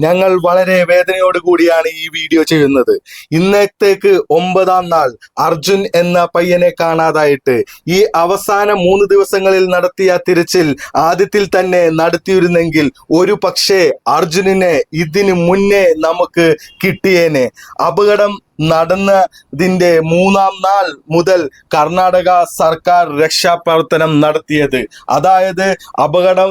ഞങ്ങൾ വളരെ വേദനയോട് കൂടിയാണ് ഈ വീഡിയോ ചെയ്യുന്നത്. ഇന്നത്തേക്ക് ഒമ്പതാം നാൾ. അർജുൻ എന്ന പയ്യനെ കാണാതായിട്ട്. ഈ അവസാന മൂന്ന് ദിവസങ്ങളിൽ നടത്തിയ തിരച്ചിൽ ആദ്യത്തിൽ തന്നെ നടത്തിയിരുന്നെങ്കിൽ ഒരു പക്ഷേ അർജുനനെ ഇതിനു മുന്നേ നമുക്ക് കിട്ടിയേനെ. അപകടം നടന്നതിന്റെ മൂന്നാം നാൾ മുതൽ കർണാടക സർക്കാർ രക്ഷാപ്രവർത്തനം നടത്തിയത്. അതായത് അപകടം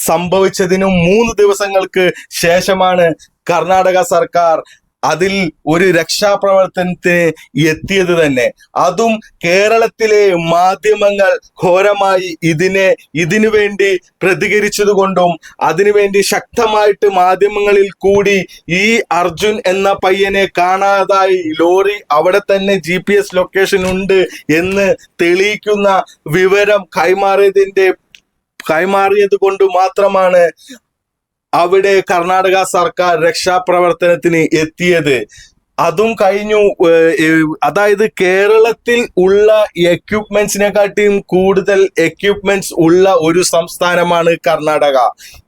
സംഭവിച്ചതിനും മൂന്ന് ദിവസങ്ങൾക്ക് ശേഷമാണ് കർണാടക സർക്കാർ അതിൽ ഒരു രക്ഷാപ്രവർത്തനത്തിന് എത്തിയത് തന്നെ. അതും കേരളത്തിലെ മാധ്യമങ്ങൾ ഘോരമായി ഇതിനെ ഇതിനു വേണ്ടി പ്രതികരിച്ചതുകൊണ്ടും അതിനുവേണ്ടി ശക്തമായിട്ട് മാധ്യമങ്ങളിൽ കൂടി ഈ അർജുൻ എന്ന പയ്യനെ കാണാതായി ലോറി അവിടെ തന്നെ ജി പി എസ് ലൊക്കേഷൻ ഉണ്ട് എന്ന് തെളിയിക്കുന്ന വിവരം കൈമാറിയതിന്റെ കൈമാറിയത് കൊണ്ട് മാത്രമാണ് അവിടെ കർണാടക സർക്കാർ രക്ഷാപ്രവർത്തനത്തിന് എത്തിയത്. അതും കഴിഞ്ഞു അതായത് കേരളത്തിൽ ഉള്ള എക്യുപ്മെന്റ്സിനെക്കാട്ടിയും കൂടുതൽ എക്യുപ്മെന്റ്സ് ഉള്ള ഒരു സംസ്ഥാനമാണ് കർണാടക.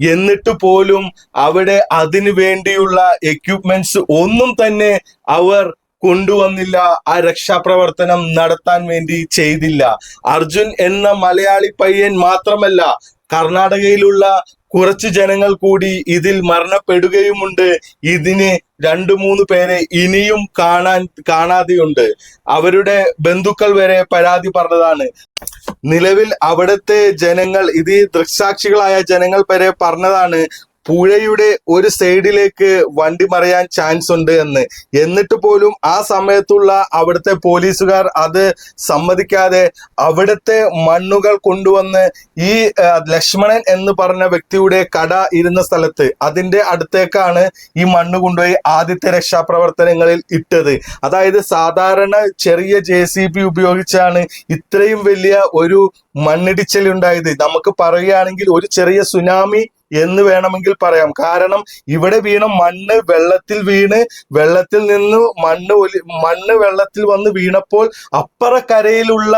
എന്നിട്ട് പോലും അവിടെ അതിനു വേണ്ടിയുള്ള എക്യുപ്മെന്റ്സ് ഒന്നും തന്നെ അവർ കൊണ്ടുവന്നില്ല. ആ രക്ഷാപ്രവർത്തനം നടത്താൻ വേണ്ടി ചെയ്തില്ല. അർജുൻ എന്ന മലയാളി പയ്യൻ മാത്രമല്ല കർണാടകയിലുള്ള കുറച്ച് ജനങ്ങൾ കൂടി ഇതിൽ മരണപ്പെടുകയുമുണ്ട്. ഇതിന് രണ്ടു മൂന്ന് പേരെ ഇനിയും കാണാൻ കാണാതെയുണ്ട്. അവരുടെ ബന്ധുക്കൾ വരെ പരാതി പറഞ്ഞതാണ്. നിലവിൽ അവിടുത്തെ ജനങ്ങൾ ഇത് ദൃക്സാക്ഷികളായ ജനങ്ങൾ വരെ പറഞ്ഞതാണ് പുഴയുടെ ഒരു സൈഡിലേക്ക് വണ്ടി മറിയാൻ ചാൻസ് ഉണ്ട് എന്ന്. എന്നിട്ട് പോലും ആ സമയത്തുള്ള അവിടുത്തെ പോലീസുകാർ അത് സമ്മതിക്കാതെ അവിടുത്തെ മണ്ണുകൾ കൊണ്ടുവന്ന് ഈ ലക്ഷ്മണൻ എന്ന് പറഞ്ഞ വ്യക്തിയുടെ കട ഇരുന്ന സ്ഥലത്ത് അതിന്റെ അടുത്തേക്കാണ് ഈ മണ്ണ് കൊണ്ടുപോയി ആദ്യത്തെ രക്ഷാപ്രവർത്തനങ്ങളിൽ ഇട്ടത്. അതായത് സാധാരണ ചെറിയ ജെ ഉപയോഗിച്ചാണ് ഇത്രയും വലിയ ഒരു മണ്ണിടിച്ചൽ ഉണ്ടായത്. നമുക്ക് പറയുകയാണെങ്കിൽ ഒരു ചെറിയ സുനാമി എന്ന് വേണമെങ്കിൽ പറയാം. കാരണം ഇവിടെ വീണ മണ്ണ് വെള്ളത്തിൽ വീണ് വെള്ളത്തിൽ നിന്ന് മണ്ണ് ഒലി മണ്ണ് വെള്ളത്തിൽ വന്ന് വീണപ്പോൾ അപ്പറക്കരയിലുള്ള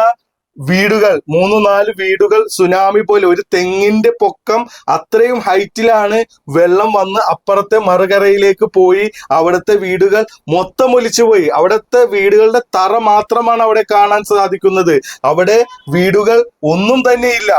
വീടുകൾ മൂന്ന് നാല് വീടുകൾ സുനാമി പോലെ ഒരു തെങ്ങിന്റെ പൊക്കം അത്രയും ഹൈറ്റിലാണ് വെള്ളം വന്ന് അപ്പുറത്തെ മറുകരയിലേക്ക് പോയി അവിടുത്തെ വീടുകൾ മൊത്തം ഒലിച്ചു പോയി. അവിടുത്തെ വീടുകളുടെ തറ മാത്രമാണ് അവിടെ കാണാൻ സാധിക്കുന്നത്. അവിടെ വീടുകൾ ഒന്നും തന്നെയില്ല.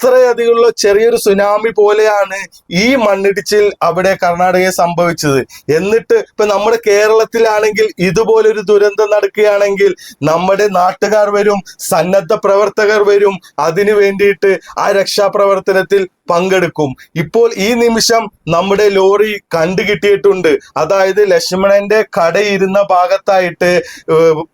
അത്രയധികമുള്ള ചെറിയൊരു സുനാമി പോലെയാണ് ഈ മണ്ണിടിച്ചിൽ അവിടെ കർണാടകയെ സംഭവിച്ചത്. എന്നിട്ട് ഇപ്പൊ നമ്മുടെ കേരളത്തിലാണെങ്കിൽ ഇതുപോലൊരു ദുരന്തം നടക്കുകയാണെങ്കിൽ നമ്മുടെ നാട്ടുകാർ വരും സന്നദ്ധ പ്രവർത്തകർ വരും. അതിനു വേണ്ടിയിട്ട് ആ രക്ഷാപ്രവർത്തനത്തിൽ പങ്കെടുക്കും. ഇപ്പോൾ ഈ നിമിഷം നമ്മുടെ ലോറി കണ്ടുകിട്ടിയിട്ടുണ്ട്. അതായത് ലക്ഷ്മണന്റെ കടയിരുന്ന ഭാഗത്തായിട്ട്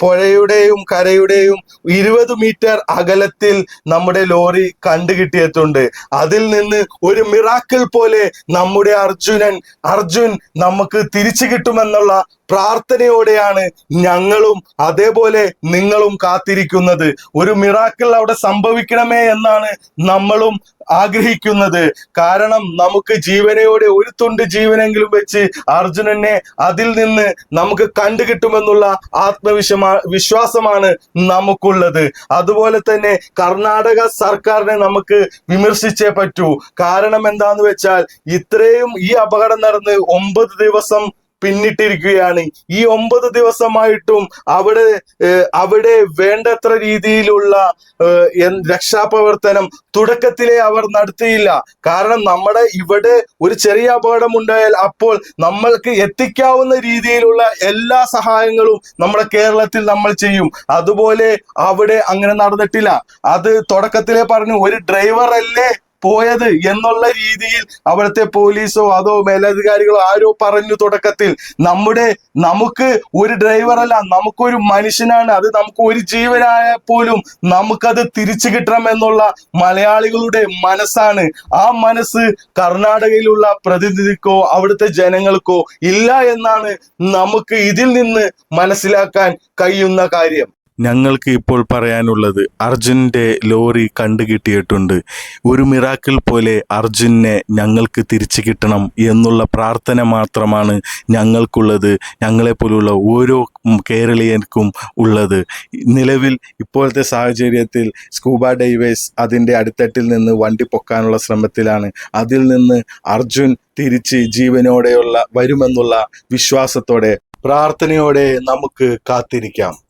പുഴയുടെയും കരയുടെയും ഇരുപത് മീറ്റർ അകലത്തിൽ നമ്മുടെ ലോറി കണ്ടുകിട്ടിയിട്ടുണ്ട്. അതിൽ നിന്ന് ഒരു മിറാക്കിൾ പോലെ നമ്മുടെ അർജുനൻ അർജുൻ നമുക്ക് തിരിച്ചു കിട്ടുമെന്നുള്ള പ്രാർത്ഥനയോടെയാണ് ഞങ്ങളും അതേപോലെ നിങ്ങളും കാത്തിരിക്കുന്നത്. ഒരു മിറാക്കിൾ അവിടെ സംഭവിക്കണമേ എന്നാണ് നമ്മളും ആഗ്രഹിക്കുന്നത്. കാരണം നമുക്ക് ജീവനയോടെ ഒരു തുണ്ട് ജീവനെങ്കിലും വെച്ച് അർജുനനെ അതിൽ നിന്ന് നമുക്ക് കണ്ടുകിട്ടുമെന്നുള്ള ആത്മവിശ്വമാ വിശ്വാസമാണ് നമുക്കുള്ളത്. അതുപോലെ തന്നെ കർണാടക സർക്കാരിനെ നമുക്ക് വിമർശിച്ചേ പറ്റൂ. കാരണം എന്താന്ന് വെച്ചാൽ ഇത്രയും ഈ അപകടം നടന്ന് ഒമ്പത് ദിവസം പിന്നിട്ടിരിക്കുകയാണ്. ഈ ഒമ്പത് ദിവസമായിട്ടും അവിടെ അവിടെ വേണ്ടത്ര രീതിയിലുള്ള രക്ഷാപ്രവർത്തനം തുടക്കത്തിലെ അവർ നടത്തിയില്ല. കാരണം നമ്മുടെ ഇവിടെ ഒരു ചെറിയ അപകടം ഉണ്ടായാൽ അപ്പോൾ നമ്മൾക്ക് എത്തിക്കാവുന്ന രീതിയിലുള്ള എല്ലാ സഹായങ്ങളും നമ്മുടെ കേരളത്തിൽ നമ്മൾ ചെയ്യും. അതുപോലെ അവിടെ അങ്ങനെ നടന്നിട്ടില്ല. അത് തുടക്കത്തിലെ പറഞ്ഞു ഒരു ഡ്രൈവർ അല്ലേ പോയത് എന്നുള്ള രീതിയിൽ അവിടുത്തെ പോലീസോ അതോ മേലധികാരികളോ ആരോ പറഞ്ഞു തുടക്കത്തിൽ നമ്മുടെ നമുക്ക് ഒരു ഡ്രൈവറല്ല നമുക്കൊരു മനുഷ്യനാണ് അത് നമുക്ക് ഒരു ജീവനായ പോലും നമുക്കത് തിരിച്ചു കിട്ടണം എന്നുള്ള മലയാളികളുടെ മനസ്സാണ്. ആ മനസ്സ് കർണാടകയിലുള്ള പ്രതിനിധിക്കോ അവിടുത്തെ ജനങ്ങൾക്കോ ഇല്ല എന്നാണ് നമുക്ക് ഇതിൽ നിന്ന് മനസ്സിലാക്കാൻ കഴിയുന്ന കാര്യം. ഞങ്ങൾക്ക് ഇപ്പോൾ പറയാനുള്ളത് അർജുന്റെ ലോറി കണ്ടുകിട്ടിയിട്ടുണ്ട്. ഒരു മിറാക്കിൾ പോലെ അർജുനെ ഞങ്ങൾക്ക് തിരിച്ചു കിട്ടണം എന്നുള്ള പ്രാർത്ഥന മാത്രമാണ് ഞങ്ങൾക്കുള്ളത് ഞങ്ങളെപ്പോലുള്ള ഓരോ കേരളീയർക്കും ഉള്ളത്. നിലവിൽ ഇപ്പോഴത്തെ സാഹചര്യത്തിൽ സ്കൂബ ഡൈവേഴ്സ് അതിന്റെ അടിത്തട്ടിൽ നിന്ന് വണ്ടി പൊക്കാനുള്ള ശ്രമത്തിലാണ്. അതിൽ നിന്ന് അർജുൻ തിരിച്ച് ജീവനോടെയുള്ള വരുമെന്നുള്ള വിശ്വാസത്തോടെ പ്രാർത്ഥനയോടെ നമുക്ക് കാത്തിരിക്കാം.